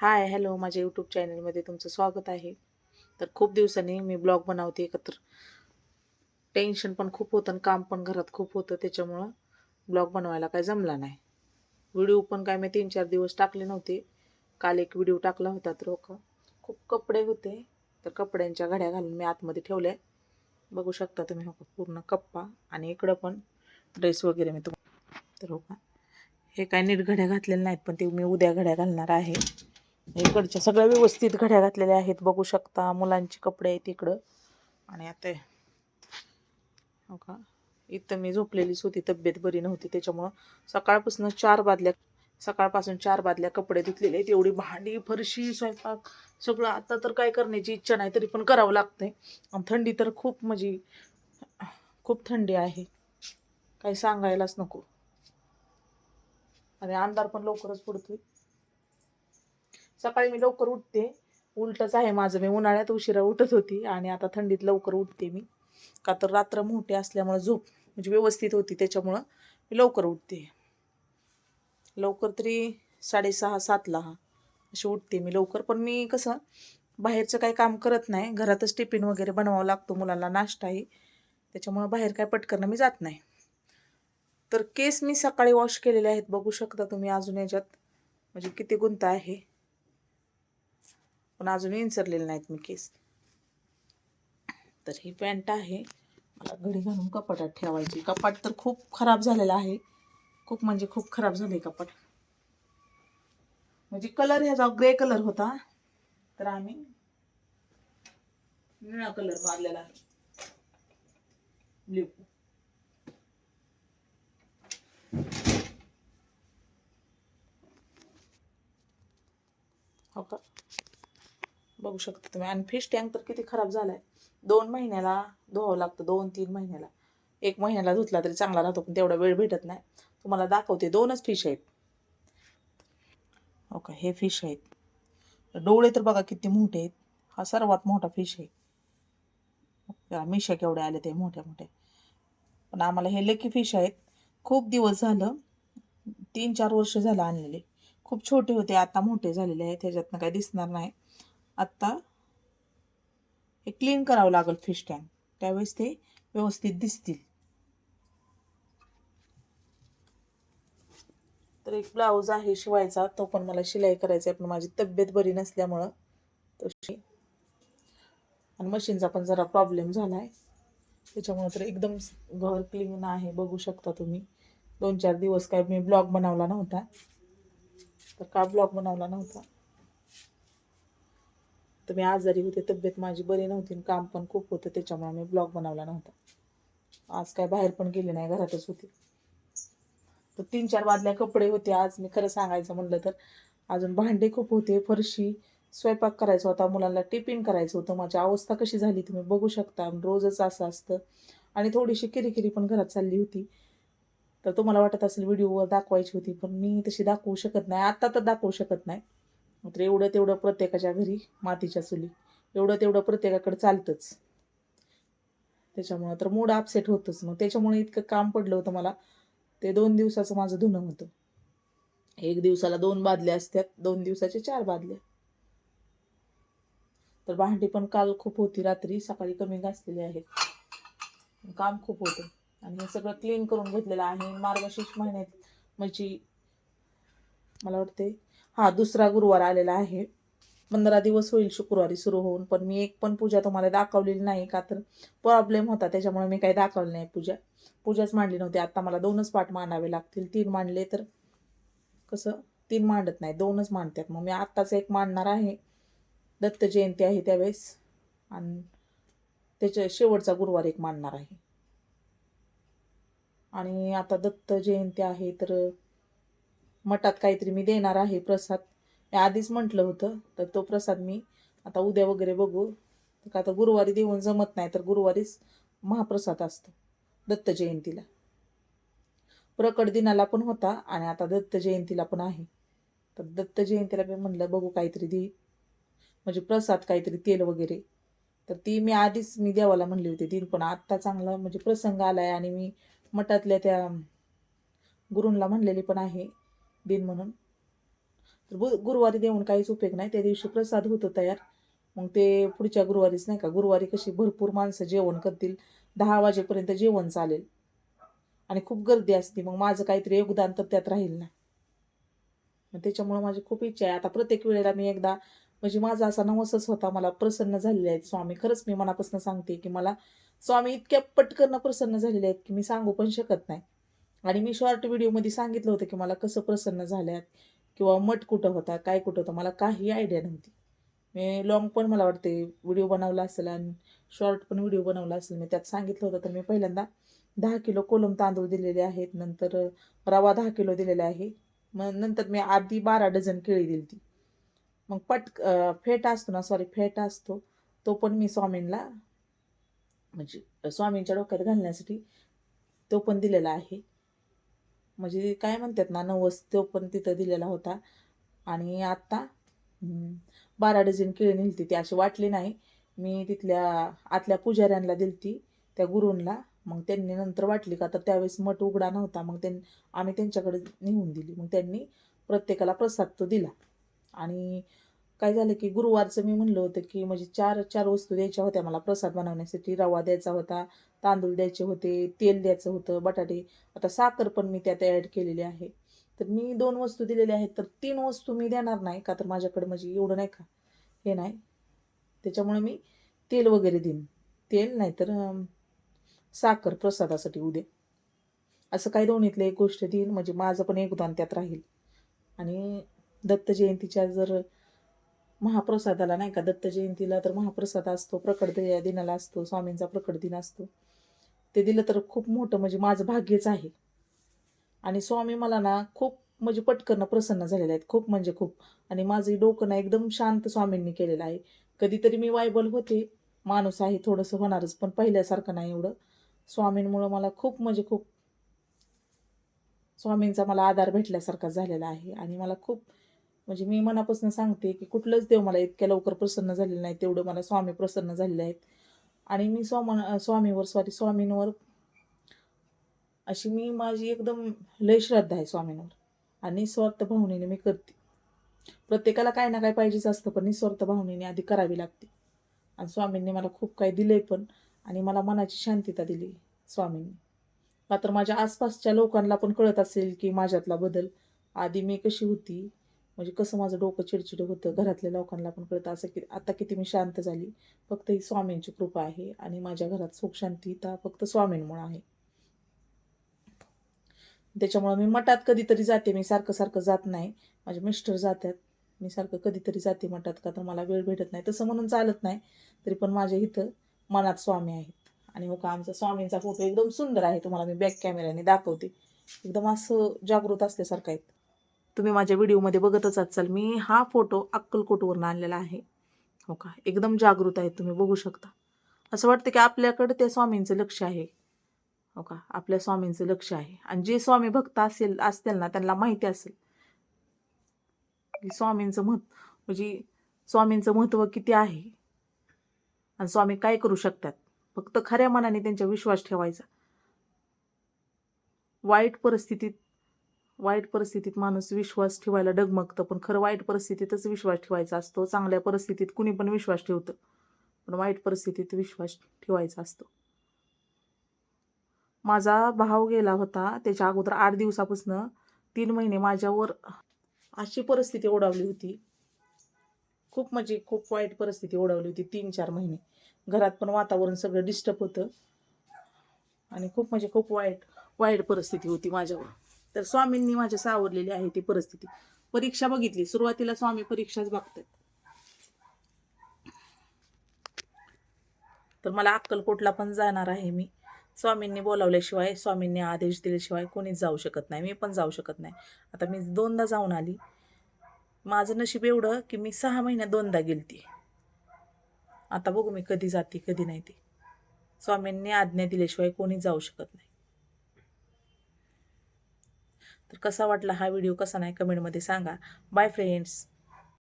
Hi hello माझ्या YouTube चॅनलमध्ये तुमचं स्वागत आहे. तर खूप दिवसांनी मी ब्लॉग बनवते एकत्र. टेन्शन पण खूप होतं आणि काम पण घरात खूप होतं त्याच्यामुळं ब्लॉग बनवायला काय जमला नाही. व्हिडिओ पण काय मी तीन चार दिवस टाकले नव्हते. काल एक व्हिडिओ टाकला होता तर हो का खूप कपडे होते तर कपड्यांच्या घड्या घालून मी आतमध्ये ठेवल्या. बघू शकता तुम्ही हो का पूर्ण कप्पा आणि इकडं पण ड्रेस वगैरे मी तुम तर हो का? हे काय नीट घड्या घातलेल्या नाहीत पण ते मी उद्या घड्या घालणार आहे. इकडच्या सगळ्या व्यवस्थित घड्या घातलेल्या आहेत. बघू शकता मुलांचे कपडे आहेत इकडं. आणि आता हो का? इथं मी झोपलेलीच होती. तब्येत बरी नव्हती. त्याच्यामुळं सकाळपासून चार बादल्या सकाळपासून चार बादल्या कपडे धुतलेले आहेत. एवढी भांडी फरशी स्वयंपाक सगळं. आता तर काय करण्याची इच्छा नाही तरी पण करावं लागतंय. थंडी तर खूप म्हणजे खूप थंडी आहे. काही सांगायलाच नको. आणि अंधार पण लवकरच पडतोय. सकाळी मी लवकर उठते. उलटच आहे माझं. मी उन्हाळ्यात उशिरा उठत होती आणि आता थंडीत लवकर उठते मी. का तर रात्र मोठी असल्यामुळं झोप म्हणजे व्यवस्थित होती. त्याच्यामुळं मी लवकर उठते. लवकर तरी साडेसहा सातला अशी उठते मी लवकर. पण मी कसं बाहेरचं काही काम करत नाही. घरातच टिफिन वगैरे बनवावं लागतो. मुलांना नाश्ताही त्याच्यामुळं बाहेर काय पटकन मी जात नाही. तर केस मी सकाळी वॉश केलेले आहेत. बघू शकता तुम्ही अजून याच्यात. म्हणजे किती गुंता आहे. पण अजून विंचरलेले नाहीत मी केस. तर ही पॅन्ट आहे. मला घडी घालून कपाटात ठेवायची. कपाट तर खूप खराब झालेला आहे. खूप म्हणजे खूप खराब झाले कपाट. म्हणजे कलर ह्याचा ग्रे कलर होता. तर आम्ही निळा कलर मारलेला. आहे ब्ल्यू. हो का? बघू शकता तुम्ही. आणि फिश टँक तर किती खराब झाला आहे दोन महिन्याला धुवावं लागतं दोन तीन महिन्याला. एक महिन्याला धुतला तरी चांगला राहतो पण तेवढा वेळ भेटत नाही. तुम्हाला दाखवते दोनच फिश आहेत. हो का हे फिश आहेत. डोळे तर बघा किती मोठे आहेत. हा सर्वात मोठा फिश आहे. मिशा केवढे आले ते मोठ्या मोठ्या. पण आम्हाला हे लकी फिश आहेत. खूप दिवस झालं तीन चार वर्ष झालं आणलेले. खूप छोटे होते आता मोठे झालेले आहेत त्याच्यातनं काही दिसणार नाही. आत्ता हे क्लीन करावं लागेल फिश टँक त्यावेळेस ते व्यवस्थित दिसतील. तर एक ब्लाऊज आहे शिवायचा तो पण मला शिलाई करायचा आहे पण माझी तब्येत बरी नसल्यामुळं तो शि आणि मशीनचा पण जरा प्रॉब्लेम झाला आहे त्याच्यामुळं तर एकदम घर क्लीन आहे बघू शकता तुम्ही. दोन चार दिवस काय मी ब्लॉग बनवला नव्हता. तर का ब्लॉग बनवला नव्हता? तर मी आजारी होते तब्येत माझी बरी नव्हती आणि काम पण खूप होतं त्याच्यामुळे मी ब्लॉग बनवला नव्हता. आज काय बाहेर पण गेले नाही घरातच होते. तर तीन चार बादल्या कपडे होते आज मी खरं सांगायचं म्हणलं तर. अजून भांडे खूप होते फरशी स्वयंपाक करायचा होता मुलांना टिफिन करायचं होतं माझी अवस्था कशी झाली तुम्ही बघू शकता रोजच असं असतं. आणि थोडीशी किरीकिरी पण घरात चालली होती. तर तुम्हाला वाटत असेल व्हिडिओवर दाखवायची होती पण मी तशी दाखवू शकत नाही आत्ता तर दाखवू शकत नाही. मात्र एवढं तेवढं प्रत्येकाच्या घरी मातीच्या चुली. एवढं तेवढं प्रत्येकाकडे चालतंच. त्याच्यामुळं तर मूड अपसेट होतंच. मग त्याच्यामुळे इतकं काम पडलं होतं मला. ते दोन दिवसाचं माझं धुणं होतं. एक दिवसाला दोन बादल्या असतात दोन दिवसाचे चार बादल्या. तर भांडी पण काल खूप होती रात्री. सकाळी कमी घासलेली आहेत. काम खूप होतं. आणि हे सगळं क्लीन करून घेतलेलं आहे. मार्गशीर्ष महिन्यात म्हणजे मला वाटते हां दुसरा गुरुवार आलेला आहे. पंधरा दिवस होईल शुक्रवारी सुरू होऊन पण मी एक पण पूजा तुम्हाला दाखवलेली नाही का तर प्रॉब्लेम होता. त्याच्यामुळे मी काही दाखवली नाही पूजा. पूजाच मांडली नव्हती. आत्ता मला दोनच पाठ मांडावे लागतील. तीन मांडले तर कसं? तीन मांडत नाही. दोनच मांडतात. मग मी आत्ताच एक मांडणार आहे. दत्त जयंती आहे त्यावेळेस. आणि त्याच्या शेवटचा गुरुवार एक मांडणार आहे. आणि आता दत्त जयंती आहे तर मठात काहीतरी मी देणार आहे प्रसाद. मी आधीच म्हटलं होतं तर तो प्रसाद मी आता उद्या वगैरे बघू. तर का आता गुरुवारी देऊन जमत नाही तर गुरुवारीच महाप्रसाद असतो दत्त जयंतीला. प्रकट दिनाला पण होता आणि आता दत्त जयंतीला पण आहे. तर दत्त जयंतीला मी म्हणलं बघू काहीतरी दे. म्हणजे प्रसाद काहीतरी तेल वगैरे. तर ती मी आधीच मी देवाला म्हणली होती दिन पण आत्ता चांगला म्हणजे प्रसंग आला आहे आणि मी मठातल्या त्या गुरूंला म्हणलेली पण आहे. दिन म्हणून. तर गु गुरुवारी देऊन काहीच उपयोग नाही. त्या दिवशी प्रसाद होतो तयार. मग ते पुढच्या गुरुवारीच नाही का? गुरुवारी कशी भरपूर माणसं जेवण करतील. दहा वाजेपर्यंत जेवण चालेल. आणि खूप गर्दी असते. मग माझं काहीतरी योगदान तर त्यात राहील ना. मग त्याच्यामुळं माझी खूप इच्छा आहे. आता प्रत्येक वेळेला मी एकदा म्हणजे माझा असा नवसच होता. मला प्रसन्न झालेले आहेत स्वामी. खरंच मी मनापासून सांगते की मला स्वामी इतक्या पटकन प्रसन्न झालेले आहेत की मी सांगू पण शकत नाही. आणि मी शॉर्ट व्हिडिओमध्ये सांगितलं होतं की मला कसं प्रसन्न झाल्यात किंवा मठ कुठं होता काय कुठं होतं मला काही आयडिया नव्हती. मी लॉंग पण मला वाटते व्हिडिओ बनवला असेल आणि शॉर्ट पण व्हिडिओ बनवला असेल. मी त्यात सांगितलं होतं तर मी पहिल्यांदा दहा किलो कोलम तांदूळ दिलेले आहेत नंतर रवा दहा किलो दिलेला आहे. मग नंतर मी आधी बारा डझन केळी दिली ती मग पट फेटा फेट असतो ना सॉरी फेट असतो तो पण मी स्वामींना म्हणजे स्वामींच्या डोक्यात घालण्यासाठी तो पण दिलेला आहे. म्हणजे काय म्हणतात ना नवस तो पण तिथं दिलेला होता. आणि आत्ता बारा डझन केळी नेलती. ती अशी वाटली नाही. मी तिथल्या आतल्या पुजाऱ्यांना दिलती त्या गुरूंना. मग त्यांनी नंतर वाटली का तर त्यावेळेस मठ उघडा नव्हता. मग त्यांनी आम्ही त्यांच्याकडे नेऊन दिली. मग त्यांनी प्रत्येकाला प्रसाद तो दिला. आणि काय झालं की गुरुवारचं मी म्हणलं होतं की म्हणजे चार चार वस्तू द्यायच्या होत्या मला प्रसाद बनवण्यासाठी. रवा द्यायचा होता तांदूळ द्यायचे होते तेल द्यायचं होतं बटाटे. आता साखर पण मी त्यात ॲड केलेली आहे. तर मी दोन वस्तू दिलेल्या आहेत. तर तीन वस्तू मी देणार नाही का तर माझ्याकडे म्हणजे एवढं नाही का? हे नाही. त्याच्यामुळे मी तेल वगैरे देईन. तेल नाही तर साखर प्रसादासाठी उद्या. असं काही दोन्हीतलं एक गोष्ट देईन. म्हणजे माझं पण योगदान त्यात राहील. आणि दत्त जयंतीच्या जर महाप्रसादाला नाही का दत्त जयंतीला तर महाप्रसाद असतो प्रकट दिनाला असतो स्वामींचा प्रकट दिन असतो. ते दिलं तर खूप मोठं म्हणजे माझं भाग्यच आहे. आणि स्वामी मला ना खूप म्हणजे पटकन प्रसन्न झालेले आहेत खूप म्हणजे खूप. आणि माझं डोकं ना एकदम शांत स्वामींनी केलेलं आहे. कधीतरी मी वायबल होते माणूस आहे थोडंसं होणारच पण पहिल्यासारखं नाही एवढं. स्वामींमुळं मला खूप म्हणजे खूप स्वामींचा मला आधार भेटल्यासारखा झालेला आहे. आणि मला खूप म्हणजे मी मनापासून सांगते की कुठलंच देव मला इतक्या लवकर प्रसन्न झालेलं नाही तेवढं मला स्वामी प्रसन्न झालेले आहेत. आणि मी स्वामा स्वामीवर सॉरी स्वामींवर अशी मी माझी एकदम लय श्रद्धा आहे स्वामींवर. आणि निस्वार्थ भावनेने मी करते. प्रत्येकाला काय ना काय पाहिजेच असतं पण निस्वार्थ भावनेने आधी करावी लागते. आणि स्वामींनी मला खूप काही दिलंय पण आणि मला मनाची शांतता दिली स्वामींनी. का तर माझ्या आसपासच्या लोकांना पण कळत असेल की माझ्यातला बदल आधी मी कशी होती म्हणजे कसं माझं डोकं चिडचिड होतं घरातल्या लोकांना पण कळतं असं की आता किती मी शांत झाली. फक्त ही स्वामींची कृपा आहे आणि माझ्या घरात सुखशांती तर फक्त स्वामींमुळे आहे. त्याच्यामुळं मी मठात कधीतरी जाते. मी सारखं सारखं जात नाही. माझे मिस्टर जातात. मी सारखं कधीतरी जाते मठात का तर मला वेळ भेटत नाही. तसं म्हणून चालत नाही. तरी पण माझ्या इथं मनात स्वामी आहेत. आणि हो का आमचा स्वामींचा फोटो एकदम सुंदर आहे. तुम्हाला मी बॅक कॅमेऱ्याने दाखवते. एकदम असं जागृत असल्यासारखं आहेत. तुम्ही माझ्या व्हिडिओमध्ये बघतच असाल मी हा फोटो अक्कलकोटवरून आणलेला आहे. हो का? एकदम जागृत आहे तुम्ही बघू शकता. असं वाटतं की आपल्याकडं त्या स्वामींचं लक्ष आहे. हो का? आपल्या स्वामींचं लक्ष आहे. आणि जे स्वामी भक्त असेल असतील ना त्यांना माहिती असेल. की स्वामींचं महत् म्हणजे स्वामींचं महत्त्व किती आहे? आणि स्वामी काय करू शकतात? फक्त खऱ्या मनाने त्यांच्या विश्वास ठेवायचा. वाईट परिस्थितीत वाईट परिस्थितीत माणूस विश्वास ठेवायला डगमगतं पण खरं वाईट परिस्थितीतच विश्वास ठेवायचा असतो. चांगल्या परिस्थितीत कुणी पण विश्वास ठेवतं पण वाईट परिस्थितीत विश्वास ठेवायचा असतो. माझा भाव गेला होता त्याच्या अगोदर आठ दिवसापासून तीन महिने माझ्यावर अशी परिस्थिती ओढावली होती. खूप म्हणजे खूप वाईट परिस्थिती ओढावली होती तीन चार महिने. घरात पण वातावरण सगळं डिस्टर्ब होतं. आणि खूप म्हणजे खूप वाईट वाईट परिस्थिती होती माझ्यावर. तर स्वामींनी माझ्या सावरलेली आहे ती परिस्थिती. परीक्षा बघितली. सुरुवातीला स्वामी परीक्षाच बघतात. तर मला अक्कलकोटला पण जाणार आहे मी. स्वामींनी बोलावल्याशिवाय स्वामींनी आदेश दिल्याशिवाय कोणीच जाऊ शकत नाही. मी पण जाऊ शकत नाही. आता मी दोनदा जाऊन आली. माझं नशीब एवढं की मी सहा महिन्यात दोनदा गेलती. आता बघू मी कधी जाते कधी नाही ते. स्वामींनी आज्ञा दिल्याशिवाय कोणीच जाऊ शकत नाही. तर कसा वाटला हा व्हिडिओ कसा नाही कमेंटमध्ये सांगा. Bye friends